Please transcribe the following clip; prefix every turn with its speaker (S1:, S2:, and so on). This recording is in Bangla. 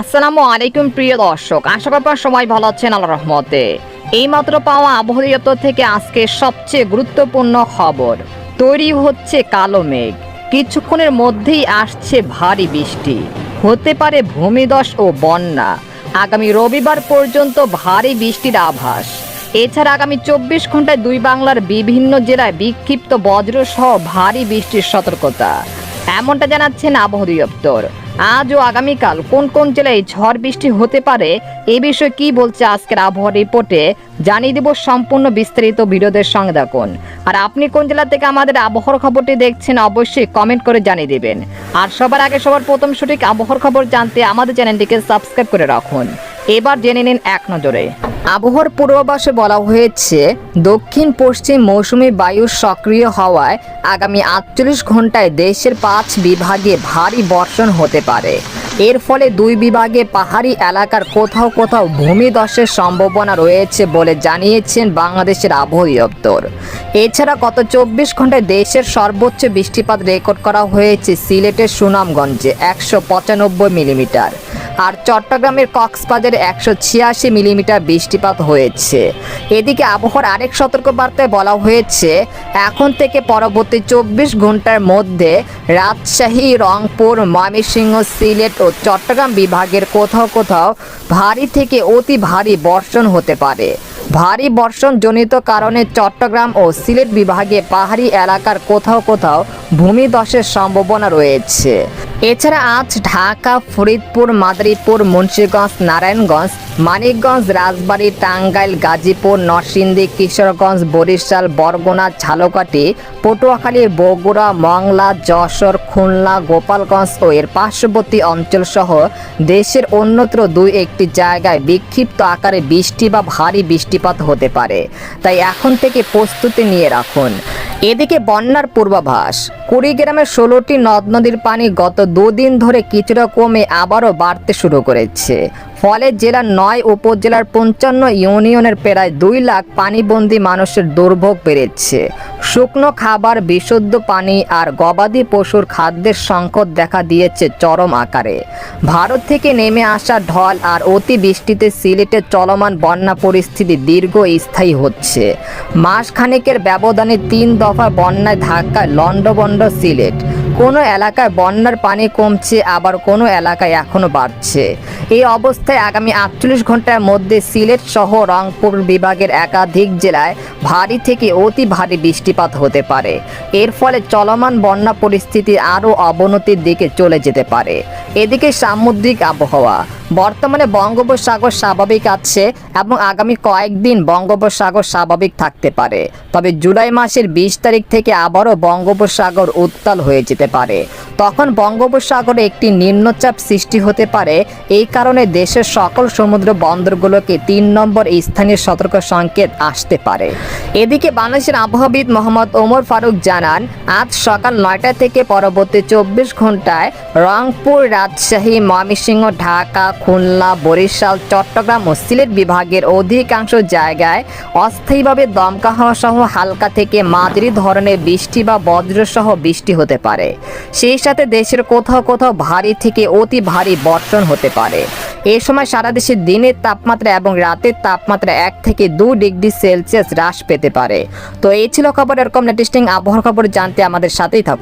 S1: আসসালামু আলাইকুম প্রিয় দর্শক, আশা করি সবাই ভালো আছেন আল্লাহ রহমতে। এইমাত্র পাওয়া আবহাওয়া দপ্তর থেকে আজকে সবচেয়ে গুরুত্বপূর্ণ খবর, তৈরি হচ্ছে কালো মেঘ। কিছুক্ষণের মধ্যেই আসছে ভারী বৃষ্টি, হতে পারে ভূমিধস ও বন্যা। আগামী রবিবার পর্যন্ত ভারী বৃষ্টির আভাস। এছাড়া আগামী চব্বিশ ঘন্টায় দুই বাংলার বিভিন্ন জেলায় বিক্ষিপ্ত বজ্রসহ ভারী বৃষ্টির সতর্কতা। এমনটা জানাচ্ছেন আবহাওয়া দপ্তর আজ ও আগামীকাল কোন কোন জেলায় ঝড় বৃষ্টি হতে পারে এ বিষয়ে কি বলছে আজকের আবহাওয়া রিপোর্টে, জানিয়ে দেব সম্পূর্ণ বিস্তারিত ভিডিওদের সঙ্গে দেখুন আর আপনি কোন জেলা থেকে আমাদের আবহাওয়ার খবরটি দেখছেন অবশ্যই কমেন্ট করে জানিয়ে দেবেন। আর সবার আগে সবার প্রথম সঠিক আবহাওয়ার খবর জানতে আমাদের চ্যানেলটিকে সাবস্ক্রাইব করে রাখুন। এবার জেনে নিন এক নজরে। আবহাওয়ার পূর্বাভাসে বলা হয়েছে, দক্ষিণ পশ্চিম মৌসুমী বায়ু সক্রিয় হওয়ায় আগামী আটচল্লিশ ঘন্টায় দেশের পাঁচ বিভাগে ভারী বর্ষণ হতে পারে। এর ফলে দুই বিভাগে পাহাড়ি এলাকার কোথাও কোথাও ভূমিধসের সম্ভাবনা রয়েছে বলে জানিয়েছেন বাংলাদেশের আবহাওয়া দপ্তর। এছাড়া গত চব্বিশ ঘন্টায় দেশের সর্বোচ্চ বৃষ্টিপাত রেকর্ড করা হয়েছে সিলেটের সুনামগঞ্জে একশো পঁচানব্বই মিলিমিটার। আর চট্টগ্রামের কক্সবাজারে একশো ছিয়াশি মিলিমিটার বৃষ্টিপাত হয়েছে। এদিকে আবহাওয়ার আরেক সতর্কবার্তায় বলা হয়েছে, এখন থেকে পরবর্তী চব্বিশ ঘণ্টার মধ্যে রাজশাহী, রংপুর, ময়মনসিংহ, সিলেট ও চট্টগ্রাম বিভাগের কোথাও কোথাও ভারী থেকে অতি ভারী বর্ষণ হতে পারে। ভারী বর্ষণজনিত কারণে চট্টগ্রাম ও সিলেট বিভাগে পাহাড়ি এলাকার কোথাও কোথাও ভূমিধসের সম্ভাবনা রয়েছে। এছাড়া আজ ঢাকা, ফরিদপুর, মাদারীপুর, মুন্সিগঞ্জ, নারায়ণগঞ্জ, মানিকগঞ্জ, রাজবাড়ী, টাঙ্গাইল, গাজীপুর, নরসিংদী, কিশোরগঞ্জ, বরিশাল, বরগুনা, ঝালকাঠি, পটুয়াখালী, বগুড়া, মংলা, যশোর, খুলনা, গোপালগঞ্জ ও এর পার্শ্ববর্তী অঞ্চলসহ দেশের অন্যত্র দুই একটি জায়গায় বিক্ষিপ্ত আকারে বৃষ্টি বা ভারী বৃষ্টিপাত হতে পারে। তাই এখন থেকে প্রস্তুতি নিয়ে রাখুন। এদিকে বন্যার পূর্বাভাস। কুড়িগ্রামের ষোলোটি নদ নদীর পানি গত দুদিন ধরে কিছুটা কমে আবারও বাড়তে শুরু করেছে। ফলে জেলার নয় উপজেলার পঞ্চান্ন ইউনিয়নের প্রায় দুই লাখ পানিবন্দী মানুষের দুর্ভোগ বেড়েছে। শুকনো খাবার, বিশুদ্ধ পানি আর গবাদি পশুর খাদ্যের সংকট দেখা দিয়েছে চরম আকারে। ভারত থেকে নেমে আসা ঢল আর অতি বৃষ্টিতে সিলেটে চলমান বন্যা পরিস্থিতি দীর্ঘ স্থায়ী হচ্ছে। মাসখানেকের ব্যবধানে তিন দফা বন্যায় ধাক্কায় লন্ডবন্ড সিলেট। কোনো এলাকায় বন্যার পানি কমছে, আবার কোনো এলাকায় এখনও বাড়ছে। এই অবস্থায় আগামী আটচল্লিশ ঘণ্টার মধ্যে সিলেট সহ রংপুর বিভাগের একাধিক জেলায় ভারী থেকে অতি ভারী বৃষ্টিপাত হতে পারে। এর ফলে চলমান বন্যা পরিস্থিতি আরও অবনতির দিকে চলে যেতে পারে। এদিকে সামুদ্রিক আবহাওয়া বর্তমানে বঙ্গোপসাগর স্বাভাবিক আছে এবং আগামী কয়েকদিন বঙ্গোপসাগর স্বাভাবিক থাকতে পারে। তবে জুলাই মাসের বিশ তারিখ থেকে আবারও বঙ্গোপসাগর উত্তাল হয়ে যেতে পারে। তখন বঙ্গোপসাগরে একটি নিম্নচাপ সৃষ্টি হতে পারে। এই কারণে দেশের সকল সমুদ্র বন্দরগুলোকে তিন নম্বর স্থানীয় সতর্ক সংকেত আসতে পারে। এদিকে বাংলাদেশের আবহাওয়াবিদ মোহাম্মদ ওমর ফারুক জানান, আজ সকাল নয়টা থেকে পরবর্তী চব্বিশ ঘন্টায় রংপুর, রাজশাহী, ময়মনসিংহ, ঢাকা, খুলনা, বরিশাল, চট্টগ্রাম ও সিলেট বিভাগের অধিকাংশ জায়গায় অস্থায়ীভাবে দমকা হাওয়া সহ হালকা থেকে মাঝারি ধরনের বৃষ্টি বা বজ্রসহ বৃষ্টি হতে পারে। সেই সাথে দেশের কোথাও কোথাও ভারী থেকে অতি ভারী বর্ষণ হতে পারে। এ সময় সারা দেশে দিনের তাপমাত্রা এবং রাতের তাপমাত্রা এক থেকে দু ডিগ্রি সেলসিয়াস হ্রাস পেতে পারে। তো এই ছিল খবর এরকম লেটেস্টিং আবহাওয়ার খবর জানতে আমাদের সাথেই থাকুন।